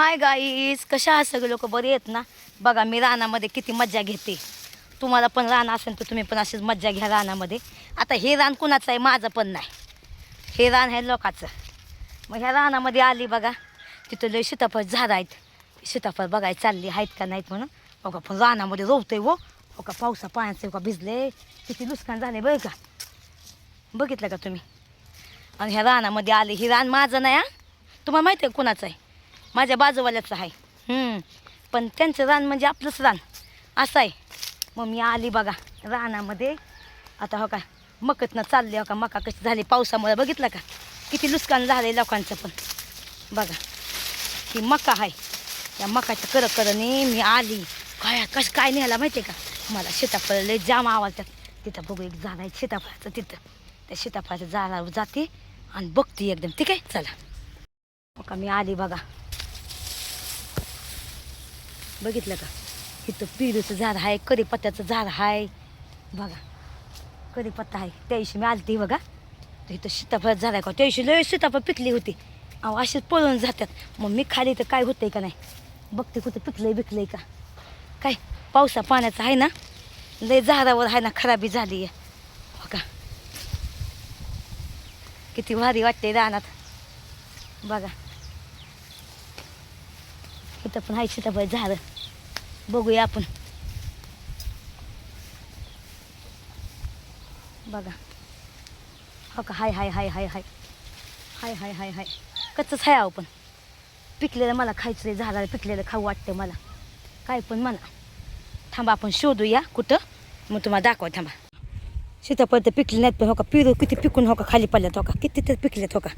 Hi guys कशा आहात सगळे लोक? बरे आहेत ना? बघा मी रानामध्ये किती मज्जा घेते. तुम्हाला पण रान असेल तर तुम्ही पण अशीच मज्जा घ्या रानामध्ये. आता हे रान कुणाचं आहे? माझं पण नाही. हे रान आहे लोकाचं. मग ह्या रानामध्ये आली बघा. तिथं लय सीताफळ झाड आहेत. सीताफळ बघायला चालली आहेत का नाहीत म्हणून. बघा पण रानामध्ये रोवते वो. हो का पावसा पाण्याचं हो का भिजले किती नुकसान झाले बरं का? बघितलं का तुम्ही? आणि ह्या रानामध्ये आले. हे रान माझं नाही हां? तुम्हाला माहिती आहे कुणाचं आहे? माझ्या बाजूवाल्याचं आहे. पण त्यांचं रान म्हणजे आपलंच रान. असं आहे. मग मी आली बघा रानामध्ये. आता हो का मकतनं चालले हो का मका कशी झाली पावसामुळे बघितलं का? किती नुकसान झालं लोकांचं पण. बघा ही मका आहे. त्या मकाच्या कर करणे मी आली. काय कसं काय न्यायला माहिती आहे का? मला सीताफळ लय जाम आवडतात. तिथं बघू एक झाड आहे सीताफळाचं तिथं. त्या सीताफळाच्या झाडावर जाते आणि बघते एकदम. ठीक आहे? चला. हो का मी आली बघा. बघितलं का? इथं पिरूचं झाड आहे कढीपत्त्याचं झाड आहे. बघा कढीपत्ता आहे. त्या दिवशी मी आलती बघा. तर इथं सीताफळ झाड आहे का? त्या दिवशी लय सीताफळ पिकली होती. अहो अशीच पळून जातात मग मी खाली तर काय होतंय का नाही? बघते कुठं पिकलंय बिकलंय का? काय पावसा पाण्याचं आहे ना? लय झाडावर आहे ना खराबी झाली आहे हो का किती भारी वाटते रानात. बघा. इथं पण आहे सीताफळ झाडं. बघूया आपण. बघा. हो का? हाय हाय हाय हाय हाय. हाय हाय हाय हाय. कच्चंच हाय अहो पण. पिकलेलं मला खायचं आहे झाडाला पिकलेलं खाऊ वाटतं मला. काय पण म्हणा. थांबा आपण शोधूया कुठं. मग तुम्हाला दाखवा थांबा. सीताफळ तर पिकले नाहीत पण हो का? पिरू किती पिकून हो का खाली पडल्यात हो का? किती तर पिकलेत हो का?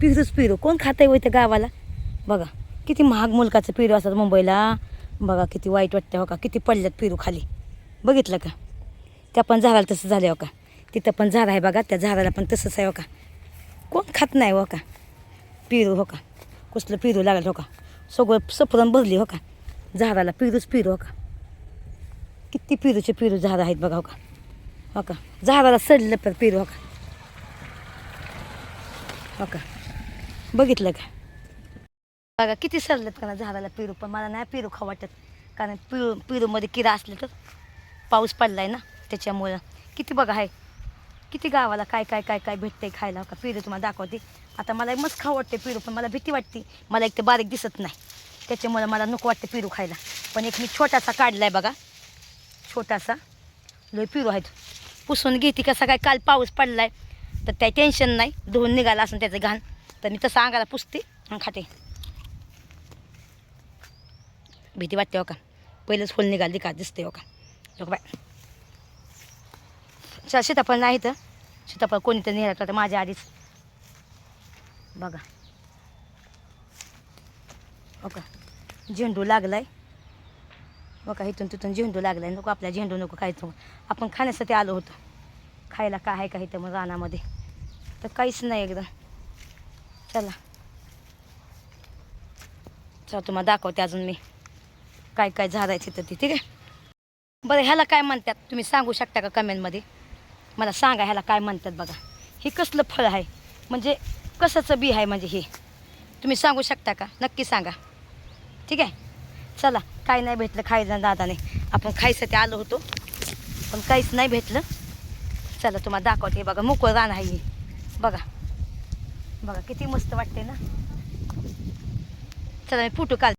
पिरूच पिरू. कोण खातं आहे त्या गावाला? बघा. किती महाग मुलकाचं पिरू असतात मुंबईला. बघा किती वाईट वाटतं हो का किती पडल्यात पिरू खाली बघितलं का त्या पण झाडाला तसं झालं हो का तिथं पण झाड आहे बघा त्या झाडाला पण तसंच आहे हो का कोण खात नाही हो का पिरू हो का कसलं पिरू लागलं हो का सगळं सफरण भरली हो का झाडाला पिरूच पिरू हो का किती पिरूचे पिरू झाडं आहेत बघा हो का हो का झाडाला सडलं पण पिरू हो का हो का बघितलं का बघा किती सरलेत का ना झाडाला पिरू? पण मला नाही पिरू खाऊ वाटत. कारण पिरू पिरूमध्ये किरा असले तर पाऊस पडलाय ना त्याच्यामुळं. किती बघा आहे किती गावाला काय काय काय काय भेटते खायला? का पिरू तुम्हाला दाखवते. आता मला मस्त खाऊ वाटते पिरू पण मला भीती वाटते. मला एक तर बारीक दिसत नाही. त्याच्यामुळं मला नको वाटते पिरू खायला. पण एक मी छोटासा काढला आहे बघा. छोटासा. लय पिरू आहे पुसून घेते कसा काय? काल पाऊस पडला आहे तर काही टेन्शन नाही. धुवून निघाला असं त्याचं घाण. तर मी तसं अंगाला पुसते आणि खाते. भीती वाटते हो का? पहिलंच फुल निघाली का दिसते हो का? लोक बाय चल सीताफळ नाही तर सीताफळ कोणीतरी नेहरा तर माझ्या आधीच. बघा. हो का? झेंडू लागलाय. हो आहे बघा इथून तिथून झेंडू लागलाय. नको आपल्या झेंडू नको खायचं आपण खाण्यासाठी आलो होतो. खायला काय आहे का इथं मग रानामध्ये? तर काहीच नाही एकदम. चला. चला तुम्हाला दाखवते अजून मी. काय काय झाडायचं तिथं ती ठीक आहे? बरं ह्याला काय म्हणतात? तुम्ही सांगू शकता का कमेंटमध्ये? मला सांगा ह्याला काय म्हणतात बघा. हे कसलं फळ आहे? म्हणजे कशाचं बी आहे म्हणजे हे? तुम्ही सांगू शकता का? नक्की सांगा. ठीक आहे? चला काय नाही भेटलं खायचं दादाने. आपण खायसाठी आलो होतो. पण काहीच नाही भेटलं. चला तुम्हाला दाखवते. हे बघा मोकळं रान आहे हे. बघा. बघा किती मस्त वाटते ना? चला मी फोटो काढ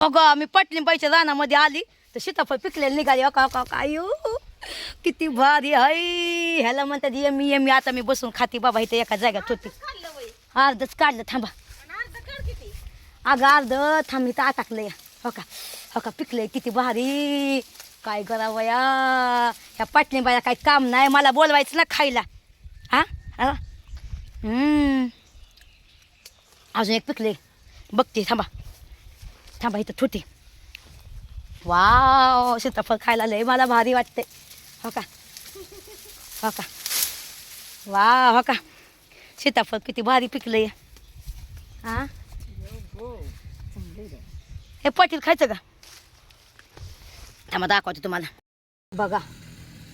अगं मी पटलीबाईच्या रानामध्ये आली तर सीताफळ पिकलेलं निघाली. अका अका आयो किती भारी हाय. ह्याला म्हणतात यमी यमी आता मी बसून खाती बाबा इथे एका जाग्यात होती अर्धच काढलं थांबा. अगं अर्ध थांब इथं अटकलंय हो का हो का पिकलंय किती भारी. काय करावं या ह्या पाटलीबाईला काही काम नाही मला बोलवायचं ना खायला. हा? हा. अजून एक पिकले बघते थांबा. थांबा इथं ठोते वाव सीताफळ खायला लय मला भारी वाटते हो का? हो का? वा हो का? सीताफळ किती भारी पिकलंय. हा हे पाटील खायचं का? थांबा दाखवते तुम्हाला. बघा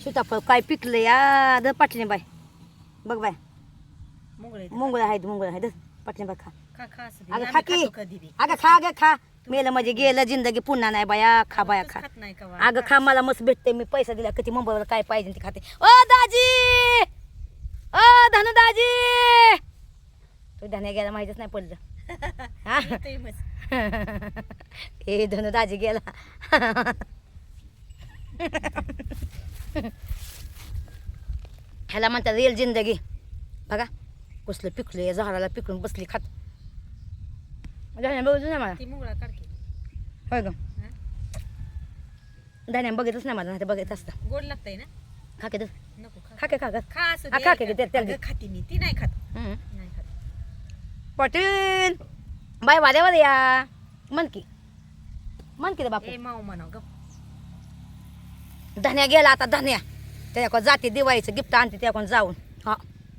सीताफळ काय पिकलं या द पाटली बाय. बघ बाय. मुंगळ आहेत. मुंगळ आहेत पाटली बाय खा. खा खा असं दे. अगं आम्ही खा की. खातो कधी बी. अगं खा अगं खा. मेलं म्हणजे गेलं जिंदगी पुन्हा नाही बाया. खा बाया खा. खात नाही का अगं खा मला मस्त भेटते. मी पैसा दिला किती मुंबईवर काय पाहिजे ते खाते. ओ दाजी! ओ धनु दाजी! तू धन्या गेला माहितीच नाही पडलं. हा? ए धनु दाजी गेला. ह्याला म्हणतात रिअल जिंदगी. बघा कसलं पिकलं या झाडाला पिकून बसली खात. धन्या बघितलं नाही मला ती मुंगळा काढते होय ग हा? धन्या बघितलंच नाही मला नाही बघित असतं गोड लागतंय ना खा की नको खा खा के खा खा असं हा, दे. खा की, ते- त्याला अगं, दे. खाते मी ती नाही खात हम्म. नाही खात पाटील बाय वाड्यावर या म्हण की म्हण की रे ए बापू माऊ म्हणाव ग धन्या गेला आता धन्या त्याच्याकडून जाते दिवाळीचं गिफ्ट आणते त्याकडून जाऊन हा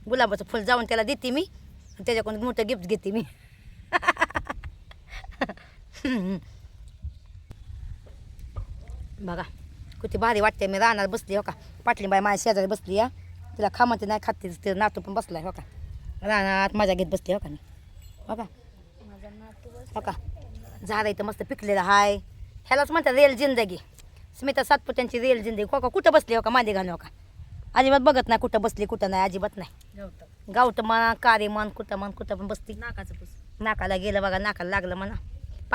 गुलाबाचं फुल जाऊन त्याला देते मी आणि त्याच्याकडून मोठं गिफ्ट घेते मी बघा किती भारी वाटते मी रानात बसली हो का? पाटली बाई माझ्या शेजारी बसली या तिला खामाते नाही खाते ते नातू पण बसलाय हो का? रानात मजा घेत बसली हो का हो का? हो का? झाड इथं मस्त पिकलेलं हाय. ह्यालाच म्हणतात रेल जिंदगी. स्मिता सातपुत्यांची रेल जिंदगी. हो का? कुठं बसली हो का? मांदी घालू हो का? अजिबात बघत नाही कुठं बसली कुठं नाही अजिबात नाही. गवत म्हणा कारे मन कुठं मन कुठं पण बसती. नाकाचं नाकाला गेलं बघा नाकाला लागलं म्हणा.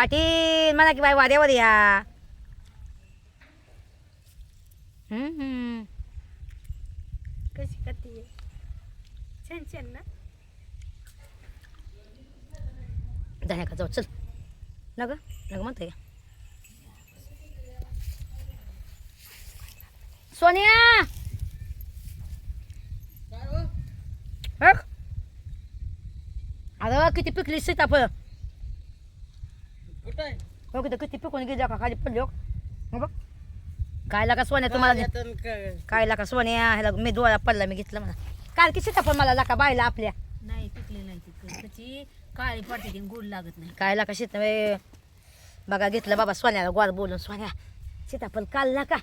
पाटील म्हणा की बाई वाड्यावर या हम्म, हम्म. कशी खाते छान छान ना धन्या का जाऊ चल न ग न ग म्हणते सोनिया. अरे किती पिकली सीताफळ हो किती किती पिकून गेली का खाली पडली हो. हो बघ. काय लागा सोन्या तुम्हाला? काय? लागा सोन्या? ह्याला मी डोळा पडला मी घेतलं मला काल की सीताफळ मला लाका बायला आपल्या? नाही पिकले नाही त्याची काळी पडते ती गोड लागत नाही. काय लाका सीता ए, बघा घेतलं बाबा सोन्याला गोड बोलून सोन्या. सीताफळ काल ना का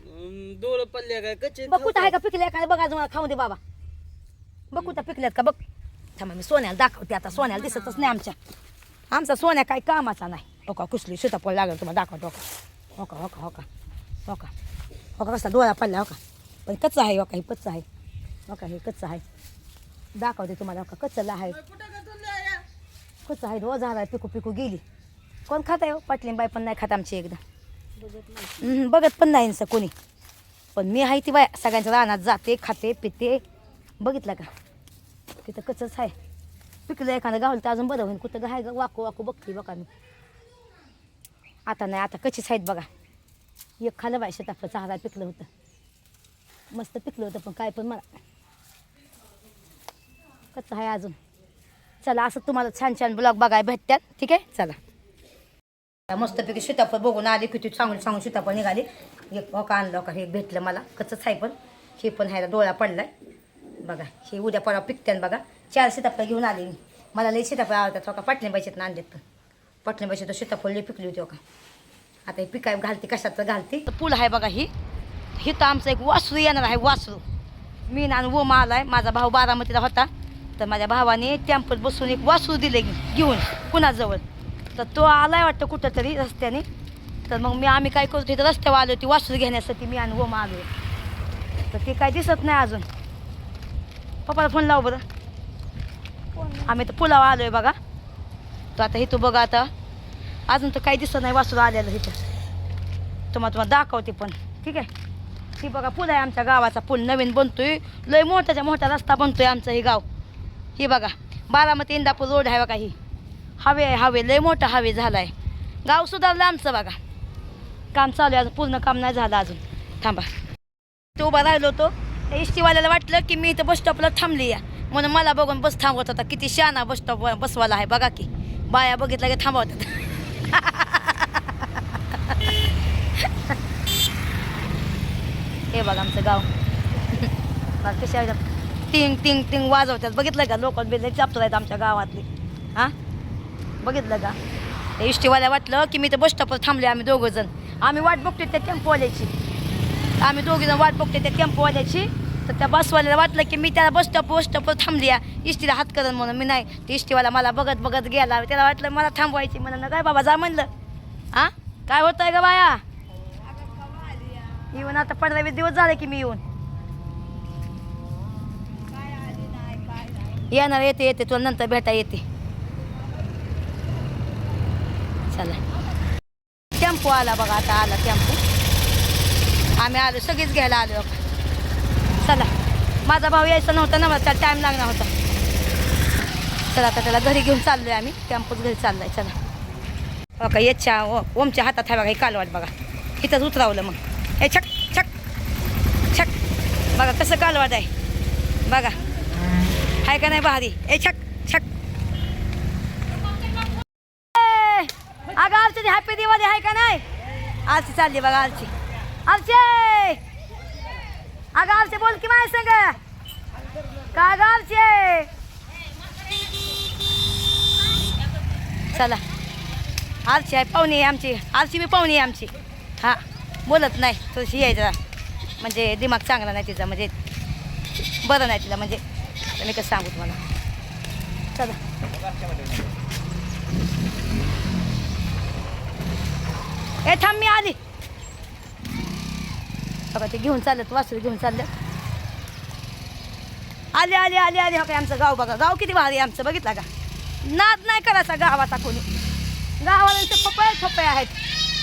डोळ पडल्या काय कच्चे बघ कुठं आहे का पिकल्या का? बघा मला खाऊ दे बाबा. बघ कुठं पिकल्यात का? बघ. थांबा मी सोन्याला दाखवते आता. सोन्याला दिसतच नाही आमच्या. आमचा सोन्या काय कामाचा नाही. हो कुसली सीताफळ लागेल तुम्हाला दाखवतो हो का हो का हो का हो का हो का कसा डोळा पडला हो का पण कच्चा आहे हो हे कच्चा आहे ओका हे कच्चा आहे दाखवते तुम्हाला ओका का आहे कच्चा आहे रोज झाला पिकू पिकू गेली कोण खात आहे हो पाटलीन बाई पण नाही खात आमची एकदा बघत नाही हम्म, बघत पण नाही कोणी पण मी आहे ती बाय सगळ्यांच्या रानात जाते खाते पिते बघितलं का तिथं कचंच आहे पिकलं एखादं गावलं तर अजून बरं होईल कुठं गाय वाकू वाकू बघते बघा मी आता नाही आता कशीच आहेत बघा. एक खालं बाय शेतातलं चारा पिकलं होतं. मस्त पिकलं होतं पण काय पण मला. कच्चं आहे अजून? चला असं तुम्हाला छान छान ब्लॉग बघाय भेटतात. ठीक आहे? चला. मस्तपैकी सीताफळ बघून आली किती चांगली चांगली सीताफळ निघाली. एक ओका आणलं का हे भेटलं मला. कच्चंच आहे पण. हे पण ह्याला डोळा पडलाय. बघा हे उद्या परवा पिकत्यान बघा. चार सीताफळ घेऊन आली मी. मला लई सीताफळ आवडतात का पाटले पाहिजेत ना आणलेत पण. पाटणीबाईची तर सीताफळ पिकली होती हो का? आता हे पिकाय घालते कशात तर घालते पूल आहे बघा ही. ही तर आमचं एक वासरू येणार आहे वासरू. मी ना आला आहे माझा भाऊ बारामतीला होता. तर माझ्या भावाने टेम्पोत बसून एक वासरू दिले घेऊन कुणाजवळ तर तो आलाय वाटतं कुठं तरी रस्त्याने. तर मग मी आम्ही काय करतो तिथं रस्त्यावर आलो होती वासरू घेण्यासाठी मी आणि ओम आलो. तर ते काय दिसत नाही अजून. पप्पाला फोन लाव बरं. आम्ही तर पुलावर आहे बघा. तर आता इथं बघा आता. अजून तर काही दिसत नाही वासरू आलेलं इथं. तुम्हाला तुम्हाला दाखवते पण. ठीक आहे? ही बघा पूल आहे आमच्या गावाचा पूल. नवीन बनतोय. लय मोठाच्या मोठा रस्ता बनतोय आमचं हे गाव. ही बघा बारामती इंदापूर रोड आहे बघा ही. हवे आहे हवे. लय मोठा हवे झाला आहे गाव सुधारलं आमचं बघा. काम चालू आहे अजून. पूर्ण काम नाही झालं अजून. थांबा. तो उभा राहिलो होतो. इष्टीवाल्याला वाटलं की मी इथं बस स्टॉपला थांबली या म्हणून मला बघून बस थांबवत होता. किती शहाणा बस स्टॉप बसवाला आहे. बघा की. बाया बघितला की थांबवतात. हे बघा आमचं गाव. बघा कशा टिंग टिंग टिंग वाजवतात. बघितलं का? लोक बिले चापतात आहेत आमच्या गावातली. हां? बघितलं का? ते इष्टीवाल्या वाटलं की मी तर बस स्टॉपवर थांबले आम्ही दोघं जण. आम्ही वाट बघतोय त्या टेम्पोवाल्याची आम्ही दोघी जण वाट बघतोय त्या टेम्पोवाल्याची तर त्या बसवाल्याला वाटलं की मी त्याला बस स्टॉप बस स्टॉपवर थांबली आहे. इष्टीला हात करून म्हणून मी नाही. ते इष्टीवाला मला बघत बघत गेला. त्याला वाटलं मला थांबवायची म्हणून काय बाबा जा म्हणलं. हां काय होत आहे ग बाया? येऊन आता पंधरा वीस दिवस झाले की मी येऊन. येणार येते येते. तुला नंतर भेटा येते. चला. टेम्पो आला बघा आता आला टेम्पो. आम्ही आलो सगळीच घ्यायला आलो. चला. माझा भाऊ यायचा नव्हता ना त्याला टाईम लागणार होता. चला आता त्याला घरी घेऊन चाललोय आम्ही. कॅम्पस घरी चाललाय चला. हो बघा याच्या ओमच्या हातात आहे बघा ही कालवाट बघा. इथंच उतरावलं मग. हे छक छक छक. बघा कसं कालवाट आहे. बघा. आहे का नाही भारी? ए छक छक. ए, अगं आरची हॅपी दिवाळी आहे का नाही? आरची चालली बघा आरची आरची अगं आरची बोल की माझ्या संग? का ग चला. आरची आहे पाहुणी आहे आमची. आरची बी पाहुणी आहे आमची. हां बोलत नाही. थोडीशी यायचं. म्हणजे दिमाग चांगला नाही तिचा म्हणजे बरं नाही तिला म्हणजे मी कसं सांगू तुम्हाला? चला. ए थांब मी आली. बघा ते घेऊन चालत वासरू घेऊन चाललं आले आले आले आले. हो काय आमचं गाव बघा. गाव किती भारी आमचं. बघितला का? नाद नाही करायचा गावाचा कोणी. गावाला पपया पपया आहेत.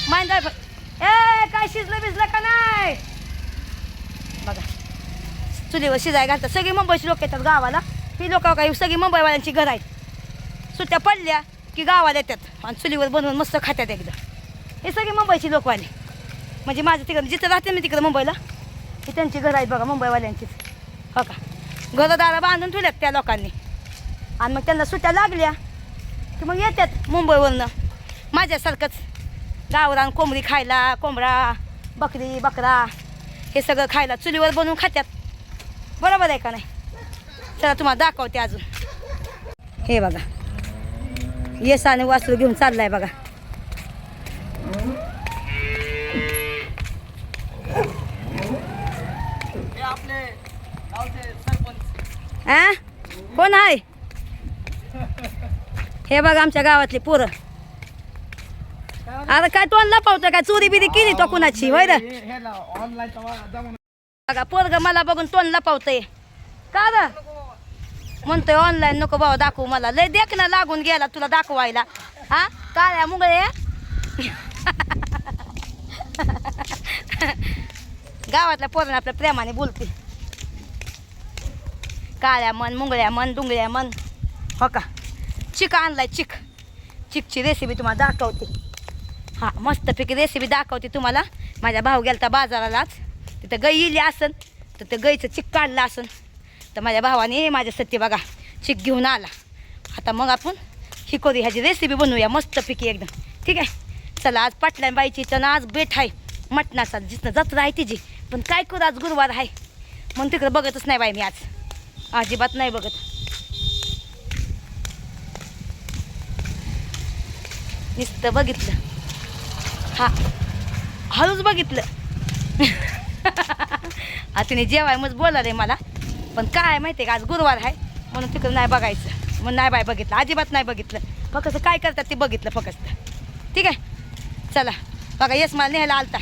माहिती ए काय शिजलं बिजलं का नाही? बघा. चुलीवर शिजाय घालतात. सगळी मुंबईची लोक येतात गावाला. ही लोक काही सगळी मुंबईवाल्यांची घर आहेत. सुट्ट्या पडल्या की गावाला येतात. आणि चुलीवर बनवून मस्त खात्यात एकदा. हे सगळे मुंबईची लोकवाले. म्हणजे माझं तिकडं जिथं राहते मी तिकडं मुंबईला. की त्यांची घरं आहेत बघा मुंबईवाल्यांचीच. हो का? घरदारा बांधून ठेवल्यात त्या लोकांनी. आणि मग त्यांना सुट्ट्या लागल्या की मग येतात मुंबईवरनं. माझ्यासारखंच गावरान कोंबडी खायला कोंबडा बकरी बकरा हे सगळं खायला चुलीवर बनवून खात्यात. बरोबर आहे का नाही? चला तुम्हाला दाखवते अजून. हे बघा. येस आणि वासरू घेऊन चाललाय बघा हे आपले गावचे सरपंच आ कोण आहे हे बघा आमच्या गावातली पोरं. अरे काय तोंड लपवतं काय? चोरी बिरी केली तो कुणाची? वैर बघा पोरग मला बघून तोंड लपवतंय. का ग? म्हणतोय ऑनलाईन नको बाबा दाखवू मला. लय देख ना लागून गेला तुला दाखवायला. हा? काळ्या मुंगळे? गावातल्या पोरांना आपल्या प्रेमाने बोलते. काळ्या मन मुंगळ्या मन डुंगळ्या मन हो का? चिक आणलाय चिक. चिकची रेसिपी तुम्हाला दाखवते. हां मस्तपैकी रेसिपी दाखवते तुम्हाला. माझ्या भाऊ गेलता बाजारालाच तिथं गई इली असन तर ते गईचं चिक काढलं असन. तर माझ्या भावाने माझ्यासाठी बघा चिक घेऊन आला. आता मग आपण ही ह्याची रेसिपी बनवूया मस्तपैकी एकदम. ठीक आहे? चला आज पाटल्या बाईची तर आज बेठ आहे. मटणाचा जिथं जत्रा आहे तिची. पण काय करू आज गुरुवार आहे. म्हणून तिकडं बघतच नाही बाई मी आज. अजिबात नाही बघत. नुसतं बघितलं. हा. हळूच बघितलं. आता तिने जेवाय मग बोलला रे मला. पण काय माहिती आहे का आज गुरुवार आहे. म्हणून तिकडं नाही बघायचं. मग नाही बाय बघितलं. अजिबात नाही बघितलं. फक्त काय करतात ते बघितलं फक्त. ठीक आहे? चला. बघा येस मला न्यायला आलता.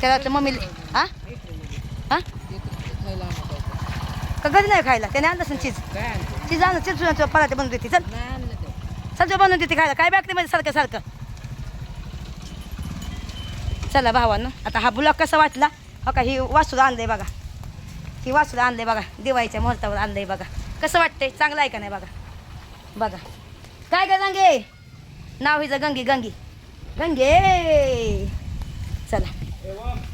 त्याला मम्मी हा? का घरी नाही खायला? त्याने आणलं असेल चीज चीज आणलं? चीज पराठे बनवून देते. चल. सगळं बनवून देते खायला. काय बॅकरीमध्ये सारखं सारखं? चला भावानं आता हा ब्लॉग कसा वाटला? हो का ही वासूर आणलंय बघा. ही वासूर आणलंय बघा. दिवाळीच्या मुहूर्तावर आणलंय बघा. कसं वाटतंय? चांगलं आहे का नाही बघा? बघा. काय ग गंगे? नाव हिचं गंगी गंगी. गंगे! चला.